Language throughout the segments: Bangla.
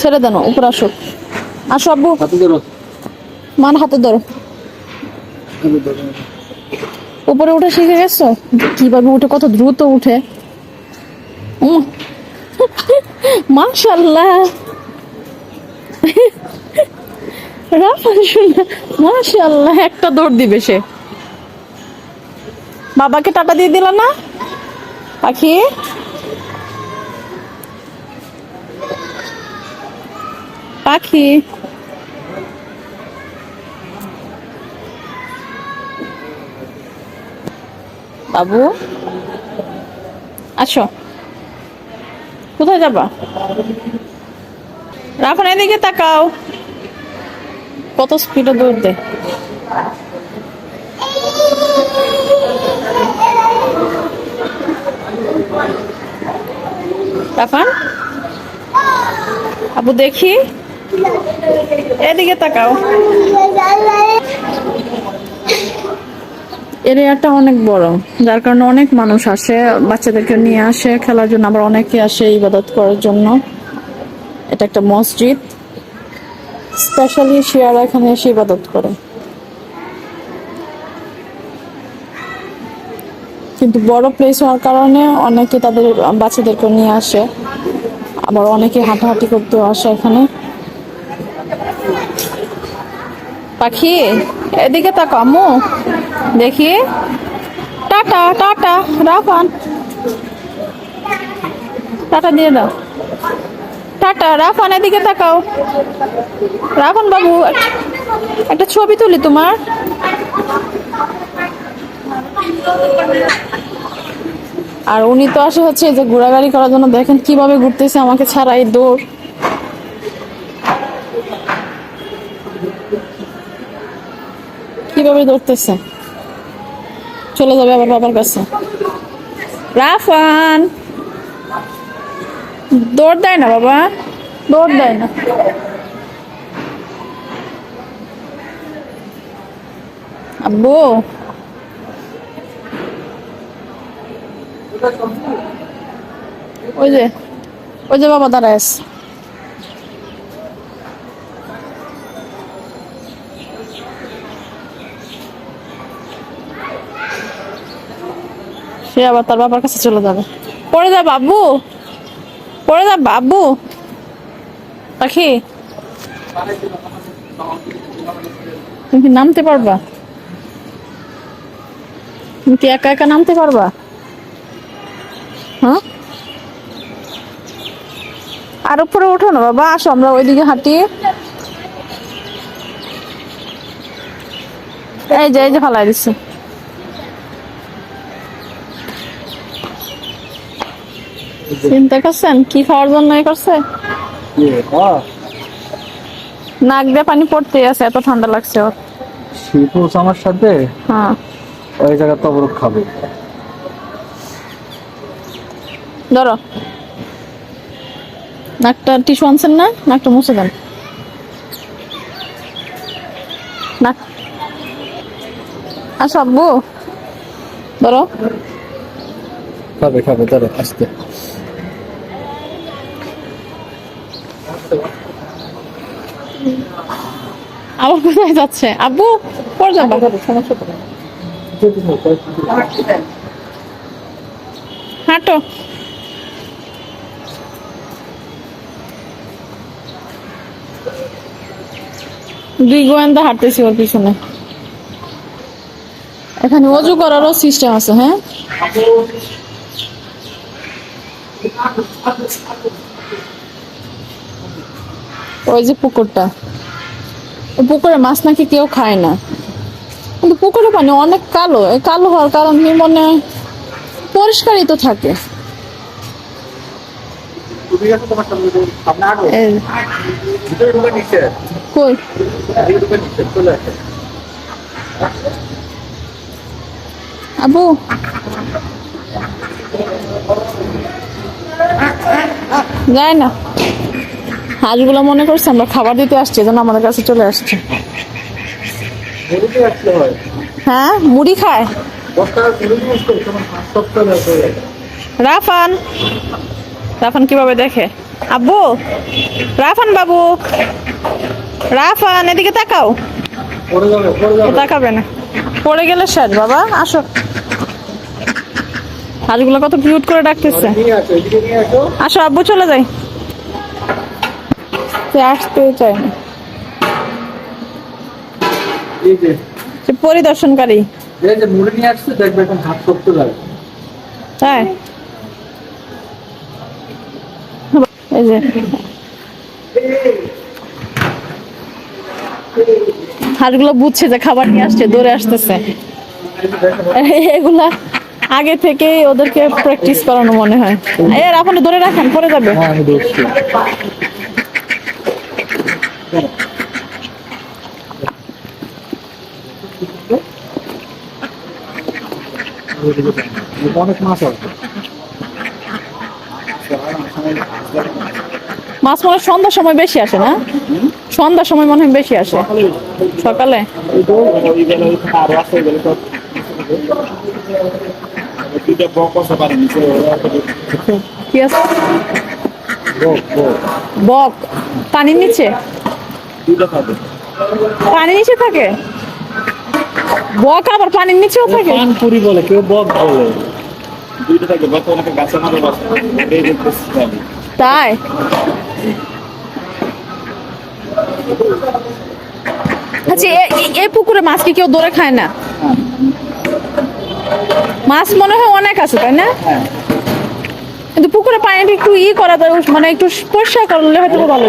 ছেড়ে দেন উপর আসো আসো আব্বু। মান হাতে ধরো। উপরে উঠে শিখে গেছো? কীভাবে উঠে কত দ্রুত উঠে। মাশাল্লাহ মাশাল্লাহ একটা দৌড় দিবে সে। বাবাকে টাটা দিয়ে দিল না? পাখি? পাখি। বাবু আসো। কোথায় যাবা? রাফান এদিকে তাকাও। কত স্পিডে দৌড় দে। আবু দেখি। এদিকে তাকাও। এরিয়াটা অনেক বড়, যার কারণে অনেক মানুষ আসে, বাচ্চাদেরকে নিয়ে আসে, খেলার জন্য আবার অনেকে আসে ইবাদত করার জন্য। এটা একটা মসজিদ। স্পেশালি শিয়ারা এখানে এসে ইবাদত করে। কিন্তু বড় প্লেস হওয়ার কারণে অনেকে তাদের বাচ্চাদেরকে নিয়ে আসে। আবার অনেকে হাঁটাহাঁটি করতেও আসে এখানে। পাখি, এদিকে তাকাও, আম্মু। দেখি। Tata tata, Rafan. টাটা দিয়ে দাও। টাটা, রাফান, এদিকে তাকাও। রাফান বাবু, একটা ছবি তুলি তোমার। আর উনি তো আসে হচ্ছে যে ঘোরাগাড়ি করার জন্য, দেখেন কীভাবে ঘুরতেছে আমাকে ছাড়াই দৌড়। কীভাবে দৌড়তেছে চলে যাবে আবার বাবার কাছে। রাফান! দৌড় দেয় না বাবা। দৌড় দেয় না। আব্বু! ওই যে ওই যে বাবা দাঁড়ায় আছে। সে আবার তার বাবার কাছে চলে যাবে। পড়ে যা বাবু। পড়ে যা বাবু। পাখি। তুমি কি নামতে পারবা? তুমি কি একা একা নামতে পারবা? হ্যাঁ? আর উপরে ওঠো না বাবা, আসো আমরা ওইদিকে হাঁটি। এই যে এই যে ফালাই দিচ্ছে চিন্তা করছেন? কি খাওয়ার জন্য করছে? নাক দিয়ে পানি পড়তে আছে এত ঠান্ডা লাগছে ওর। শিপুস আমার সাথে হ্যাঁ। ওই জায়গা তবরক খাবে। ধরো। নাকটা টিস্যু আনছেন না? নাকটা মুছে দেন। নাক। আসো আব্বু। ধরো। খাবে খাবে ধরো আসতে। আবার কোথায় যাচ্ছে? আব্বু পর যাবা। হাঁটো। দুই গোয়েন্দা হাঁটতেছি ওর পিছনে। এখানে অজু করারও সিস্টেম আছে হ্যাঁ? ওই যে পুকুরটা। পুকুরে মাছ নাকি কেউ খায় না। কিন্তু পুকুরের পানি অনেক কালো। এই কালো হওয়ার কারণ কি মনে? পরিষ্কারই তো থাকে। কই? আবু। যায় না। হাঁসগুলো মনে করছে আমরা খাবার দিতে আসছি যেন আমাদের কাছে চলে আসছে। হ্যাঁ। মুড়ি খায়। রাফান রাফান কীভাবে দেখে? আব্বু রাফান বাবু রাফান এদিকে তাকাও। তাকাবে না। পড়ে গেলে শেষ বাবা আসো। হাঁসগুলো কত কিউট করে ডাকতেছে। আসো আব্বু চলে যাই। সে আসতে চায় না। সে পরিদর্শনকারী। এই যে মুড়ি নিয়ে আসছে দেখবে এখন হাত করতে লাগে। তাই এই যে। হাঁসগুলো বুঝছে যে খাবার নিয়ে আসছে দৌড়ে আসতেছে। এগুলা আগে থেকেই ওদেরকে প্র্যাকটিস করানো মনে হয়। এর আপনি ধরে রাখেন পরে যাবে। হ্যাঁ অনেক মাছ আছে মাছ মনে সন্ধ্যার সময় বেশি আসে, না? সন্ধ্যার সময় মনে হয় বেশি আসে। সকালে? বক, পানির নিচে? দুইটা খাবে পানির নিচে থাকে? বক আবার পানির নিচেও থাকে? পানপুরি বলে কেউ বক বলে। দুইটা থাকে বক অনেকে গাছের মধ্যে বসে এই দেখতেছি আমি। তাই? আচ্ছা এ- এ- পুকুরে মাছ কি কেউ ধরে খায় না? মাছ মনে হয় অনেক আছে তাই না? কিন্তু পুকুরে পানিটা একটু ই করা যায় মানে একটু পরিষ্কার করলে হয়তো ভালো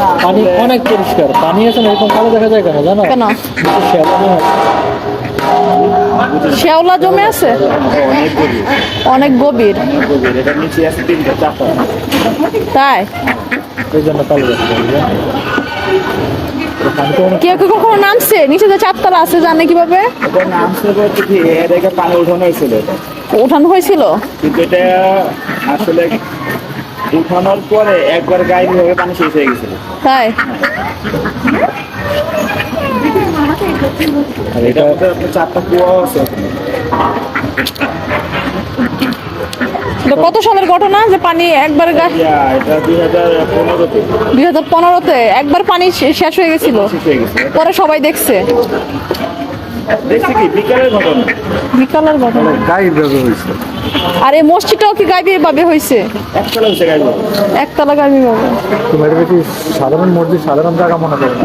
না পানি অনেক পরিষ্কার পানি আছে না এরকম কালো দেখা যায় কেন জানো? কেন? নিচে শ্যাওলা শ্যাওলা জমে আছে? অনেক গভীর। তাই? কেউ কেউ কখনো নামছে? নিচে যে চারতলা আছে জানে কীভাবে? পানি উঠানো হয়েছিল এটা। ওঠানো হয়েছিল? কিন্তু এটা আসলে উঠানোর পরে একবার গায়ে হয়ে পানি শেষ হয়ে গেছিল। তাই? আর এটা আপনার চারটা কুয়া আছে। কত সালের ঘটনা যে পানি একবার দুই হাজার পনেরোতে। দুই হাজার পনেরোতে একবার পানি শেষ হয়ে গেছিল। পরে সবাই দেখছে। দেখছি কি বিকালের ঘটনা। বিকালের ঘটনা। গায়ে বেরো হয়েছে। আর এই মসজিদটাও কি গাইবি ভাবে হয়েছে? একতলা হয়েছে গাড়ি একতলা গাইবি ভাবে তোমার বেশি সাধারণ মসজিদ সাধারণ জায়গা মনে করো।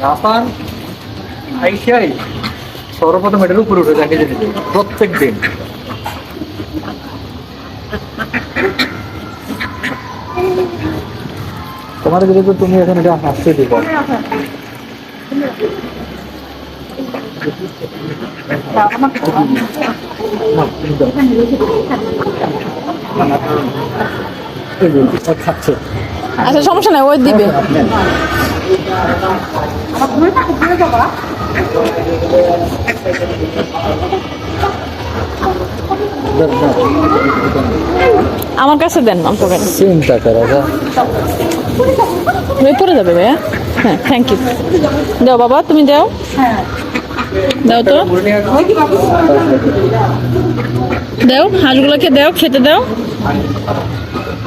রাফান আইসাই সর্বপ্রথম এটার উপরে উঠে যেতে প্রত্যেক দিন তোমার তো তুমি এখন এটা হাসতে দিব খাচ্ছে আচ্ছা সমস্যা নাই ওই দিবে। আমার কাছে দেন করে চিন্তা করো পড়ে যাবে ভাইয়া। হ্যাঁ থ্যাংক ইউ দাও বাবা তুমি দাও। দাও তো। দাও হাঁসগুলোকে দাও খেতে দাও।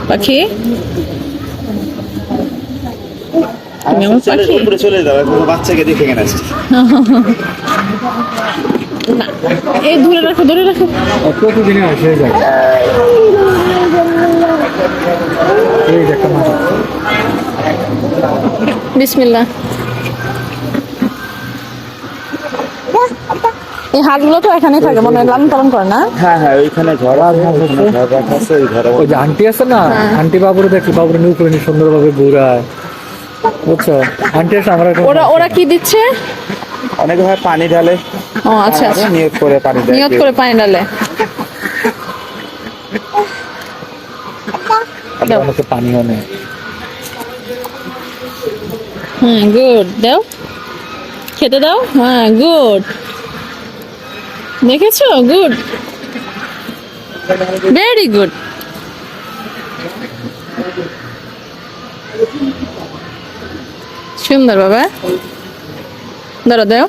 পাখি। উপরে চলে যাবে বাচ্চাকে দেখে কেন আসছে। এই ধরে রাখো ধরে রাখো। প্রতিদিনে আসে যায় এই একটা মাছ আছে। এই হাঁসগুলো তো এখানেই থাকে মনে হয় লালন পালন করে না? হ্যাঁ হ্যাঁ ওইখানে ঘর আছে ঘর আছে ওই যে আন্টি আছে না? আন্টি বাবুরে দেখি বাবুর নিউ করে নিয়ে সুন্দরভাবে ঘুরায়। বুঝছ? আন্টি আমরা ওরা ওরা কি দিচ্ছে? অনেক পানি ঢালে। ও আচ্ছা আচ্ছা। নিয়োগ করে পানি দেয় নিয়ত করে পানি পানিও নেই। হুম গুড দাও। খেতে দাও? হ্যাঁ গুড দেখেছ? গুড ভেরি গুড সুন্দর বাবা। ধরো দেও